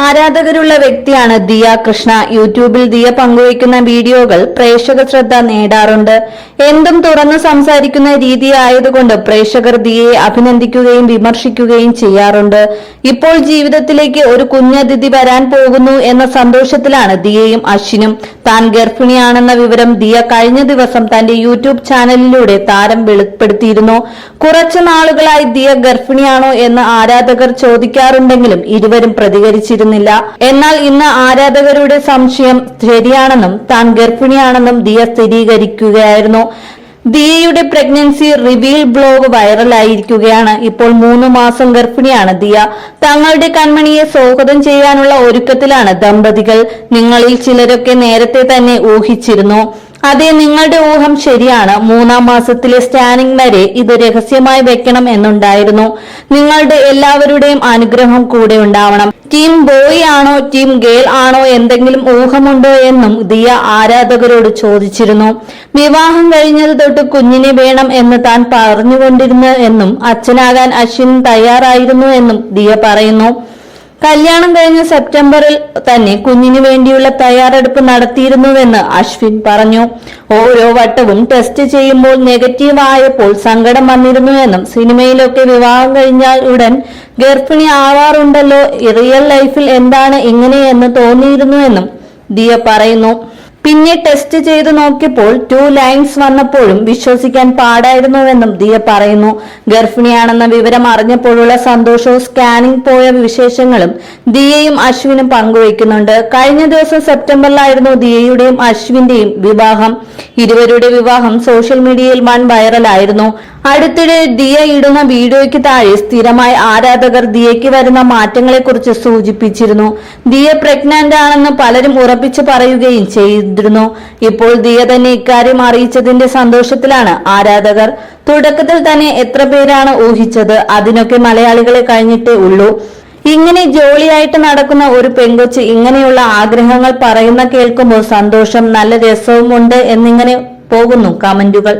ആരാധകരുള്ള വ്യക്തിയാണ് ദിയ കൃഷ്ണ. യൂട്യൂബിൽ ദിയ പങ്കുവയ്ക്കുന്ന വീഡിയോകൾ പ്രേക്ഷക ശ്രദ്ധ നേടാറുണ്ട്. എന്തും തുറന്നു സംസാരിക്കുന്ന രീതി ആയതുകൊണ്ട് പ്രേക്ഷകർ ദിയയെ അഭിനന്ദിക്കുകയും വിമർശിക്കുകയും ചെയ്യാറുണ്ട്. ഇപ്പോൾ ജീവിതത്തിലേക്ക് ഒരു കുഞ്ഞതിഥി വരാൻ പോകുന്നു എന്ന സന്തോഷത്തിലാണ് ദിയയും അശ്വിനും. താൻ ഗർഭിണിയാണെന്ന വിവരം ദിയ കഴിഞ്ഞ ദിവസം തന്റെ യൂട്യൂബ് ചാനലിലൂടെ താരം വെളിപ്പെടുത്തിയിരുന്നു. കുറച്ചു നാളുകളായി ദിയ ഗർഭിണിയാണോ എന്ന് ആരാധകർ ചോദിക്കാറുണ്ടെങ്കിലും ഇരുവരും പ്രതികരിച്ചിരുന്നില്ല എന്നാൽ ഇന്ന് ആരാധകരുടെ സംശയം ശരിയാണെന്നും താൻ ഗർഭിണിയാണെന്നും ദിയ സ്ഥിരീകരിക്കുകയായിരുന്നു. ദിയയുടെ പ്രഗ്നൻസി റിവീൽ ബ്ലോഗ് വൈറലായിരിക്കുകയാണ്. ഇപ്പോൾ മൂന്ന് മാസം ഗർഭിണിയാണ് ദിയ. തങ്ങളുടെ കൺമണിയെ സ്വാഗതം ചെയ്യാനുള്ള ഒരുക്കത്തിലാണ് ദമ്പതികൾ. നിങ്ങളിൽ ചിലരൊക്കെ നേരത്തെ തന്നെ ഊഹിച്ചിരുന്നു. അതെ നിങ്ങളുടെ ഊഹം ശരിയാണ്. മൂന്നാം മാസത്തിലെ സ്കാനിംഗ് വരെ ഇത് രഹസ്യമായി വെക്കണം എന്നുണ്ടായിരുന്നു. നിങ്ങളുടെ എല്ലാവരുടെയും അനുഗ്രഹം കൂടെ ഉണ്ടാവണം. ടീം ബോയ് ആണോ ടീം ഗേൾ ആണോ എന്തെങ്കിലും ഊഹമുണ്ടോ എന്നും ദിയ ആരാധകരോട് ചോദിച്ചിരുന്നു. വിവാഹം കഴിഞ്ഞത് തൊട്ട് കുഞ്ഞിനെ വേണം എന്ന് താൻ പറഞ്ഞുകൊണ്ടിരുന്നു എന്നും അച്ഛനാകാൻ അശ്വിൻ തയ്യാറായിരുന്നു എന്നും ദിയ പറയുന്നു. കല്യാണം കഴിഞ്ഞ സെപ്റ്റംബറിൽ തന്നെ കുഞ്ഞിനു വേണ്ടിയുള്ള തയ്യാറെടുപ്പ് നടത്തിയിരുന്നുവെന്ന് അശ്വിൻ പറഞ്ഞു. ഓരോ വട്ടവും ടെസ്റ്റ് ചെയ്യുമ്പോൾ നെഗറ്റീവ് ആയപ്പോൾ സങ്കടം വന്നിരുന്നുവെന്നും സിനിമയിലൊക്കെ വിവാഹം കഴിഞ്ഞാൽ ഉടൻ ഗർഭിണി ആവാറുണ്ടല്ലോ റിയൽ ലൈഫിൽ എന്താണ് ഇങ്ങനെയെന്ന് തോന്നിയിരുന്നുവെന്നും ദിയ പറയുന്നു. പിന്നെ ടെസ്റ്റ് ചെയ്ത് നോക്കിയപ്പോൾ ടു ലൈൻസ് വന്നപ്പോഴും വിശ്വസിക്കാൻ പാടായിരുന്നുവെന്നും ദിയ പറയുന്നു. ഗർഭിണിയാണെന്ന വിവരം അറിഞ്ഞപ്പോഴുള്ള സന്തോഷവും സ്കാനിംഗ് പോയ വിശേഷങ്ങളും ദിയയും അശ്വിനും പങ്കുവയ്ക്കുന്നുണ്ട്. കഴിഞ്ഞ ദിവസം സെപ്റ്റംബറിലായിരുന്നു ദിയയുടെയും അശ്വിന്റെയും വിവാഹം. ഇരുവരുടെ വിവാഹം സോഷ്യൽ മീഡിയയിൽ വൺ വൈറലായിരുന്നു അടുത്തിടെ ദിയ ഇടുന്ന വീഡിയോയ്ക്ക് താഴെ സ്ഥിരമായി ആരാധകർ ദിയയ്ക്ക് വരുന്ന മാറ്റങ്ങളെക്കുറിച്ച് സൂചിപ്പിച്ചിരുന്നു. ദിയ പ്രഗ്നന്റ് ആണെന്ന് പലരും ഉറപ്പിച്ചു പറയുകയും ചെയ്തിരുന്നു. ഇപ്പോൾ ദിയ തന്നെ ഇക്കാര്യം അറിയിച്ചതിന്റെ സന്തോഷത്തിലാണ് ആരാധകർ. തുടക്കത്തിൽ തന്നെ എത്ര പേരാണ് ഊഹിച്ചത്? അതിനൊക്കെ മലയാളികളെ കഴിഞ്ഞിട്ടേ ഉള്ളൂ. ഇങ്ങനെ ജോളിയായിട്ട് നടക്കുന്ന ഒരു പെങ്കൊച്ച് ഇങ്ങനെയുള്ള ആഗ്രഹങ്ങൾ പറയുന്ന കേൾക്കുമ്പോൾ സന്തോഷം നല്ല രസവുമുണ്ട് എന്നിങ്ങനെ പോകുന്നു കമന്റുകൾ.